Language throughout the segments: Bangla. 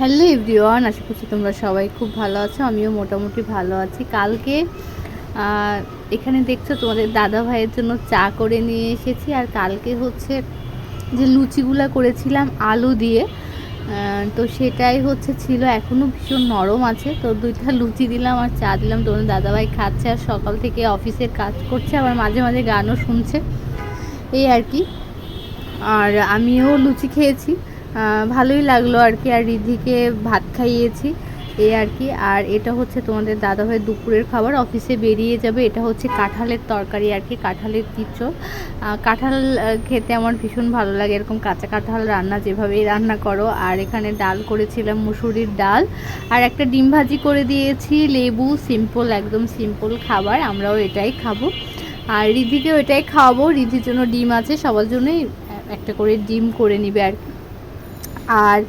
হ্যালো এভরিওয়ান, আশা করছি তোমরা সবাই খুব ভালো আছো, আমিও মোটামুটি ভালো আছি। কালকে এখানে দেখছ তোমাদের দাদা ভাইয়ের জন্য চা করে নিয়ে এসেছি, আর কালকে হচ্ছে যে লুচিগুলা করেছিলাম আলু দিয়ে তো সেটাই হচ্ছে ছিল এখনও ভীষণ নরম আছে, তো দুইটা লুচি দিলাম আর চা দিলাম, তোমাদের দাদাভাই খাচ্ছে আর সকাল থেকে অফিসের কাজ করছে, আবার মাঝে মাঝে গানও শুনছে, এই আর কি। আর আমিও লুচি খেয়েছি ভালোই লাগল আর কি। আর রিধিকে ভাত খাইয়েছি এই আর কি। আর এটা হচ্ছে তোমাদের দাদাভাই দুপুরের খাবার। অফিসে বেরিয়ে যাবে। এটা হচ্ছে কাঁঠালের তরকারি আর কি, কাঁঠালের কিচ্ছ কাঁঠাল খেতে আমার ভীষণ ভালো লাগে। এরকম কাঁচা কাঁঠাল রান্না যেভাবেই রান্না করো। আর এখানে ডাল করেছিলাম, মুসুরির ডাল। আর একটা ডিম ভাজি করে দিয়েছি, লেবু, সিম্পল, একদম সিম্পল খাবার। আমরাও এটাই খাব। আর রিধিকেও এটাই খাওয়াবো। রিধির জন্য ডিম আছে। সবার জন্যই একটা করে ডিম করে নিবে আর কি। আর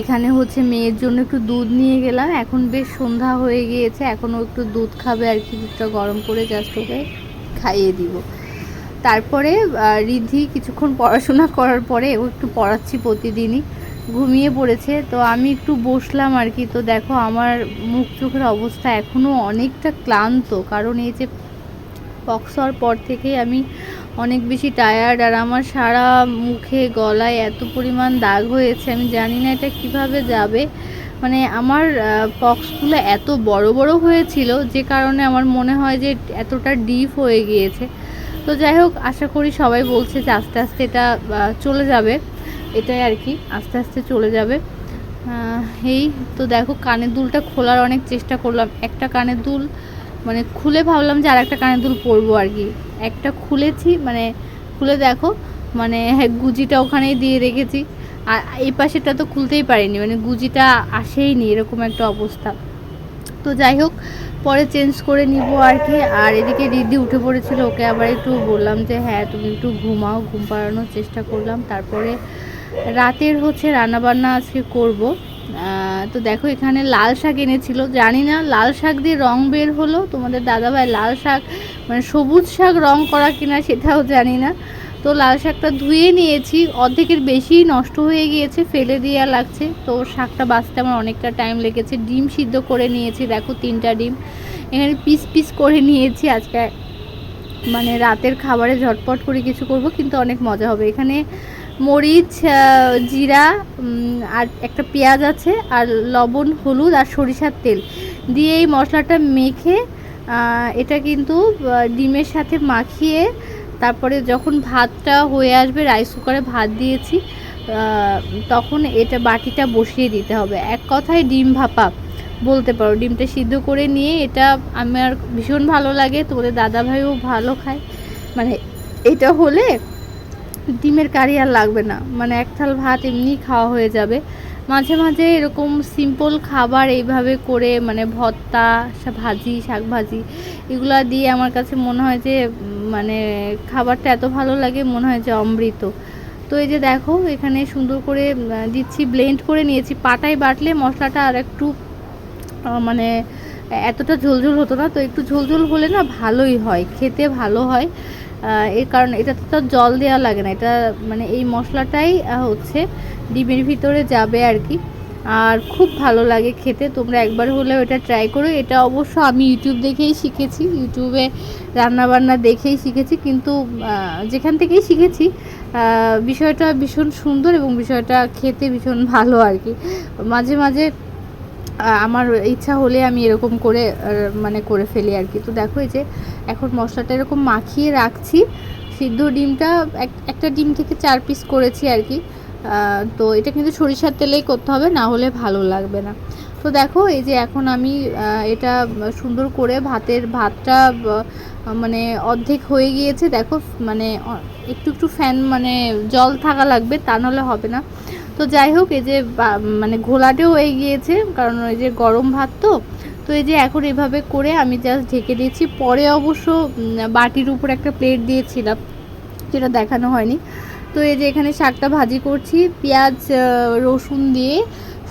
এখানে হচ্ছে মেয়ের জন্য একটু দুধ নিয়ে গেলাম। এখন বেশ সন্ধ্যা হয়ে গিয়েছে, এখনও একটু দুধ খাবে আর কি, দুধটা গরম করে জাস্ট ওকে খাইয়ে দিব। তারপরে রিদ্ধি কিছুক্ষণ পড়াশোনা করার পরে, ও একটু পড়াচ্ছি প্রতিদিনই, ঘুমিয়ে পড়েছে। তো আমি একটু বসলাম আর কি। তো দেখো, আমার মুখ চোখের অবস্থা এখনও অনেকটা ক্লান্ত, কারণ এই যে পক্স হওয়ার পর থেকেই আমি অনেক বেশি টায়ার্ড আর আমার সারা মুখে গলায় এত পরিমাণ দাগ হয়েছে, আমি জানি না এটা কীভাবে যাবে। মানে আমার পক্সগুলো এত বড় বড় হয়েছিল যে কারণে আমার মনে হয় যে এতটা ডিপ হয়ে গিয়েছে। তো যাই হোক, আশা করি সবাই বলছে যে আস্তে আস্তে এটা চলে যাবে। এটাই আর কি, আস্তে আস্তে চলে যাবে। এই তো দেখো, কানের দুলটা খোলার অনেক চেষ্টা করলাম। একটা কানের দুল মানে খুলে ভাবলাম যে আর একটা কানের দুল পরবো আর কি। একটা খুলেছি মানে খুলে দেখো মানে হ্যাঁ, গুজিটা ওখানেই দিয়ে রেখেছি। আর এই পাশেটা তো খুলতেই পারিনি মানে গুজিটা আসেইনি এরকম একটা অবস্থা। তো যাই হোক পরে চেঞ্জ করে নিব আর কি। আর এদিকে রিদ্ধি উঠে পড়েছিল ওকে আবার একটু বললাম যে হ্যাঁ তুমি একটু ঘুমাও ঘুম পাড়ানোর চেষ্টা করলাম। তারপরে রাতের হচ্ছে রান্নাবান্না আজকে করব। তো দেখো এখানে লাল শাক এনেছিল। জানি না লাল শাক দিয়ে রং বের হলো। তোমাদের দাদাভাই লাল শাক মানে সবুজ শাক রং করা কিনা সেটাও জানি না। তো লাল শাকটা ধুয়ে নিয়েছি। অর্ধেকের বেশি নষ্ট হয়ে গিয়েছে, ফেলে দেওয়া লাগছে। তো শাকটা বাঁচতে আমার অনেকটা টাইম লেগেছে। ডিম সিদ্ধ করে নিয়েছি, দেখো তিনটা ডিম। এখানে পিস পিস করে নিয়েছি আজকে। মানে রাতের খাবারে ঝটপট করে কিছু করব, কিন্তু অনেক মজা হবে। এখানে মরিচ জিরা আর একটা পেঁয়াজ আছে, আর লবণ, হলুদ আর সরিষার তেল। দিয়ে এই মশলাটা মেখে এটা কিন্তু ডিমের সাথে মাখিয়ে, তারপরে যখন ভাতটা হয়ে আসবে রাইস কুকারে ভাত দিয়েছি তখন এটা বাটিটা বসিয়ে দিতে হবে। এক কথায় ডিম ভাপা, বলতে পারো। ডিমটা সিদ্ধ করে নিয়ে এটা আমার ভীষণ ভালো লাগে, তোমাদের দাদাভাইও ভালো খায়। মানে এটা হলে ডিমের কারি আর লাগবে না। মানে এক থাল ভাত এমনি খাওয়া হয়ে যাবে। মাঝে মাঝে এরকম সিম্পল খাবার এইভাবে করে মানে ভর্তা ভাজি, শাক ভাজি, এগুলো দিয়ে আমার কাছে মনে হয় যে মানে খাবারটা এত ভালো লাগে, মনে হয় যে অমৃত। তো এই যে দেখো, এখানে সুন্দর করে দিচ্ছি ব্লেন্ড করে নিয়েছি। পাটায় বাটলে মশলাটা আর একটু মানে এতটা ঝোলঝোল হতো না। তো একটু ঝোলঝোল হলে না ভালোই হয়, খেতে ভালো হয়। এর কারণ এটা তো জল দেওয়া লাগে না। এটা মানে এই মশলাটাই হচ্ছে ডিমের ভিতরে যাবে আর কি। আর খুব ভালো লাগে খেতে। তোমরা একবার হলেও এটা ট্রাই করো। এটা অবশ্য আমি ইউটিউব দেখেই শিখেছি। ইউটিউবে রান্নাবান্না দেখেই শিখেছি। কিন্তু যেখান থেকেই শিখেছি বিষয়টা ভীষণ সুন্দর এবং বিষয়টা খেতে ভীষণ ভালো আর কি। মাঝে মাঝে আমার ইচ্ছা হলে আমি এরকম করে মানে করে ফেলি আর কি। তো দেখো এই যে এখন মশলাটা এরকম মাখিয়ে রাখছি। সিদ্ধ ডিমটা এক- একটা ডিম থেকে চার পিস করেছি আর কি। তো এটা কিন্তু সরিষার তেলেই করতে হবে, না হলে ভালো লাগবে না। তো দেখো এই যে এখন আমি এটা সুন্দর করে ভাতের ভাতটা মানে অর্ধেক হয়ে গিয়েছে। দেখো মানে একটু একটু ফ্যান মানে জল থাকা লাগবে, তা নাহলে হবে না। তো যাই হোক, এই যে মানে ঘোলাটেও হয়ে গিয়েছে, কারণ ওই যে গরম ভাত তো। তো এই যে এখন এভাবে করে আমি জাস্ট ঢেকে দিয়েছি। পরে অবশ্য বাটির উপর একটা প্লেট দিয়েছিলাম, যেটা দেখানো হয়নি। তো এই যে এখানে শাকটা ভাজি করছি। পেঁয়াজ রসুন দিয়ে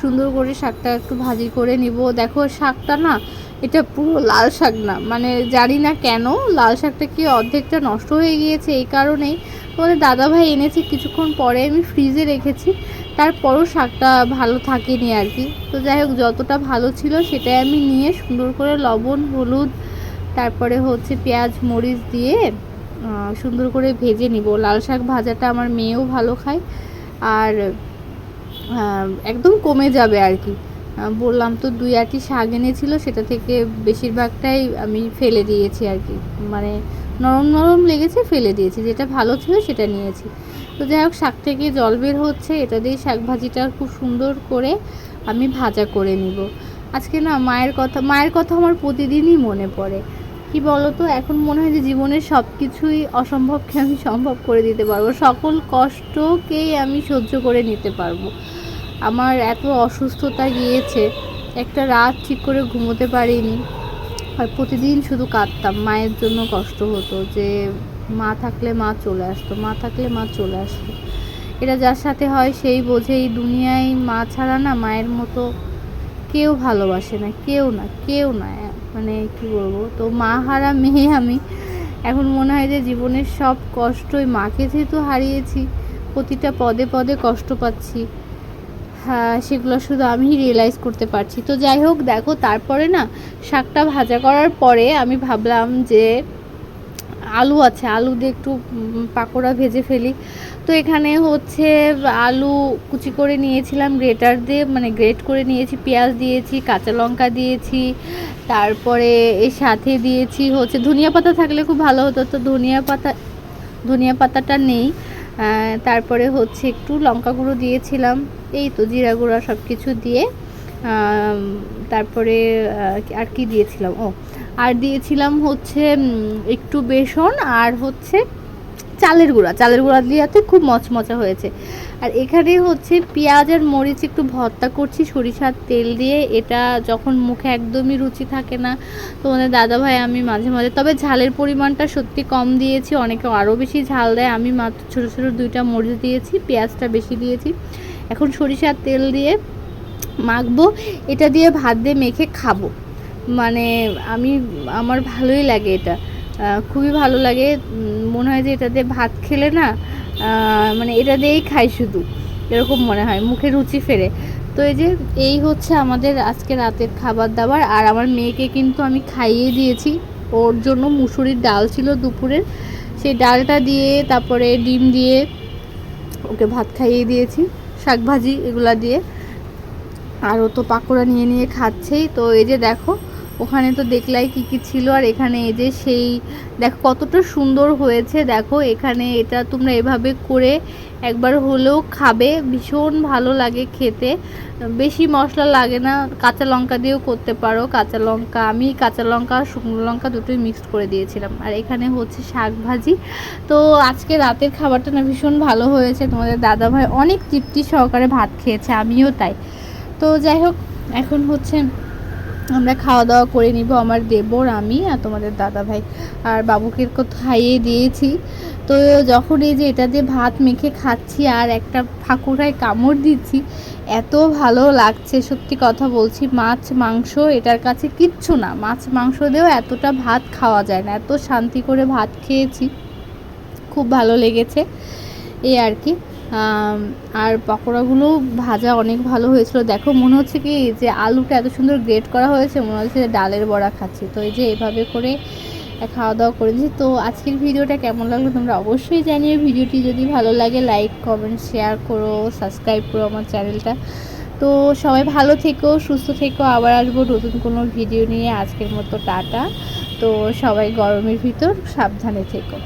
সুন্দর করে শাকটা একটু ভাজি করে নিব। দেখো শাকটা না, এটা পুরো লাল শাক না। মানে জানি না কেন, লাল শাকটা কি অর্ধেকটা নষ্ট হয়ে গিয়েছে এই কারণেই। তোমাদের দাদাভাই এনেছে, কিছুক্ষণ পরে আমি ফ্রিজে রেখেছি। তারপরও শাকটা ভালো থাকেনি আর কি। তো যাই হোক, যতটা ভালো ছিল সেটাই আমি নিয়ে সুন্দর করে লবণ, হলুদ, তারপরে হচ্ছে পেঁয়াজ, মরিচ দিয়ে সুন্দর করে ভেজে নিব। লাল শাক ভাজাটা আমার মেয়েও ভালো খায় আর একদম কমে যাবে আর কি। বললাম তো দুই আটি শাক এনেছিল, সেটা থেকে বেশিরভাগটাই আমি ফেলে দিয়েছি আর কি। মানে নরম নরম লেগেছে, ফেলে দিয়েছি। যেটা ভালো ছিল সেটা নিয়েছি। তো যাই হোক, শাক থেকে জল বের হচ্ছে। এটা দিয়ে শাক ভাজিটা খুব সুন্দর করে আমি ভাজা করে নিব। আজকে না মায়ের কথা মায়ের কথা আমার প্রতিদিনই মনে পড়ে। কি বলতো? এখন মনে হয় যে জীবনের সব কিছুই অসম্ভবকে আমি সম্ভব করে দিতে পারব। সকল কষ্টকেই আমি সহ্য করে নিতে পারব। আমার এত অসুস্থতা গিয়েছে। একটা রাত ঠিক করে ঘুমোতে পারিনি। আর প্রতিদিন শুধু কাঁদতাম। মায়ের জন্য কষ্ট হতো যে, মা থাকলে মা চলে আসতো, মা থাকলে মা চলে আসতো। এটা যার সাথে হয় সেই বোঝে এই দুনিয়ায় মা ছাড়া না মায়ের মতো কেউ ভালোবাসে না, কেউ না কেউ না। মানে কি বলব? তো মা হারা মেয়ে আমি। এখন মনে হয় যে জীবনের সব কষ্টই মাকে যেহেতু হারিয়েছি, প্রতিটা পদে পদে কষ্ট পাচ্ছি। সেগুলো শুধু আমি রিয়েলাইজ করতে পারছি। তো যাই হোক, দেখো, তারপরে না, শাকটা ভাজা করার পরে আমি ভাবলাম যে আলু আছে, আলু দিয়ে একটু পাকোড়া ভেজে ফেলি। তো এখানে হচ্ছে আলু কুচি করে নিয়েছিলাম, গ্রেটার দিয়ে মানে গ্রেট করে নিয়েছি, পেঁয়াজ দিয়েছি, কাঁচা লঙ্কা দিয়েছি, তারপরে এর সাথে দিয়েছি হচ্ছে ধনিয়া পাতা থাকলে খুব ভালো হতো। তো ধনিয়া পাতা, ধনিয়া পাতাটা নেই। তারপরে হচ্ছে একটু লঙ্কা গুঁড়ো দিয়েছিলাম, এই তো জিরা গুঁড়া সব কিছু দিয়ে তারপরে আর কি দিয়েছিলাম? ও, আর দিয়েছিলাম হচ্ছে একটু বেসন আর হচ্ছে চালের গুঁড়া চালের গুঁড়া দিয়াতে খুব মচমচা হয়েছে। আর এখানে হচ্ছে পেঁয়াজ আর মরিচ একটু ভর্তা করছি, সরিষার তেল দিয়ে। এটা যখন মুখে একদমই রুচি থাকে না তোমাদের দাদাভাই, আমি মাঝে মাঝে, তবে ঝালের পরিমাণটা সত্যি কম দিয়েছি, অনেকে আরও বেশি ঝাল দেয়। আমি মাত্র ছোটো ছোটো দুইটা মরিচ দিয়েছি, পেঁয়াজটা বেশি দিয়েছি। এখন সরিষার তেল দিয়ে মাখবো, এটা দিয়ে ভাত দিয়ে মেখে খাব। মানে আমি, আমার ভালোই লাগে এটা। খুবই ভালো লাগে। মনে হয় যে এটা দিয়ে ভাত খেলে না মানে এটা দিয়েই খাই শুধু। এরকম মনে হয়, মুখে রুচি ফেরে। তো এই যে, এই হচ্ছে আমাদের আজকে রাতের খাবার দাবার। আর আমার মেয়েকে কিন্তু আমি খাইয়ে দিয়েছি। ওর জন্য মুসুরির ডাল ছিল দুপুরের। সেই ডালটা দিয়ে, তারপরে ডিম দিয়ে ওকে ভাত খাইয়ে দিয়েছি। শাক ভাজি এগুলা দিয়ে। আর ও তো পাকোড়া নিয়ে নিয়ে খাচ্ছেই। তো এই যে দেখো ওখানে তো দেখলাই কি কি ছিল আর এখানে এই যে সেই, দেখো কতটা সুন্দর হয়েছে। দেখো এখানে এটা তোমরা এভাবে করে একবার হলেও খাবে। ভীষণ ভালো লাগে খেতে। বেশি মশলা লাগে না, কাঁচা লঙ্কা দিয়েও করতে পারো। কাঁচা লঙ্কা, আমি কাঁচা লঙ্কা শুকনো লঙ্কা দুটোই মিক্সড করে দিয়েছিলাম। আর এখানে হচ্ছে শাক ভাজি। তো আজকে রাতের খাবারটা না ভীষণ ভালো হয়েছে। তোমাদের দাদাভাই অনেক তৃপ্তি সহকারে ভাত খেয়েছে, আমিও তাই। তো যাই হোক, এখন হচ্ছে আমরা খাওয়া দাওয়া করে নিব আমার দেবর, আমি আর তোমাদের দাদা ভাই আর বাবুকে খাইয়ে দিয়েছি। তো যখন এই যে এটা দিয়ে ভাত মেখে খাচ্ছি আর একটা ফাঁকুড়ায় কামড় দিচ্ছি, এত ভালো লাগছে। সত্যি কথা বলছি, মাছ, মাংস এটার কাছে কিচ্ছু না। মাছ, মাংস দিয়েও এতটা ভাত খাওয়া যায় না। এত শান্তি করে ভাত খেয়েছি। খুব ভালো লেগেছে। এই আর কি। আর পকোড়াগুলো ভাজা অনেক ভালো হয়েছিল। দেখো, মনে হচ্ছে কি যে আলুটা এত সুন্দর গ্রেট করা হয়েছে, মনে হচ্ছে ডালের বড়া খাচ্ছি। তো এই যে এভাবে করে খাওয়া দাওয়া করেছি তো আজকের ভিডিওটা কেমন লাগল তোমরা অবশ্যই জানিও। ভিডিওটি যদি ভালো লাগে লাইক কমেন্ট শেয়ার করো সাবস্ক্রাইব করো আমার চ্যানেলটা। তো সবাই ভালো থেকো, সুস্থ থেকো। আবার আসব নতুন কোনো ভিডিও নিয়ে। আজকের মতো টাটা। তো সবাই গরমের ভিতর সাবধানে থেকো।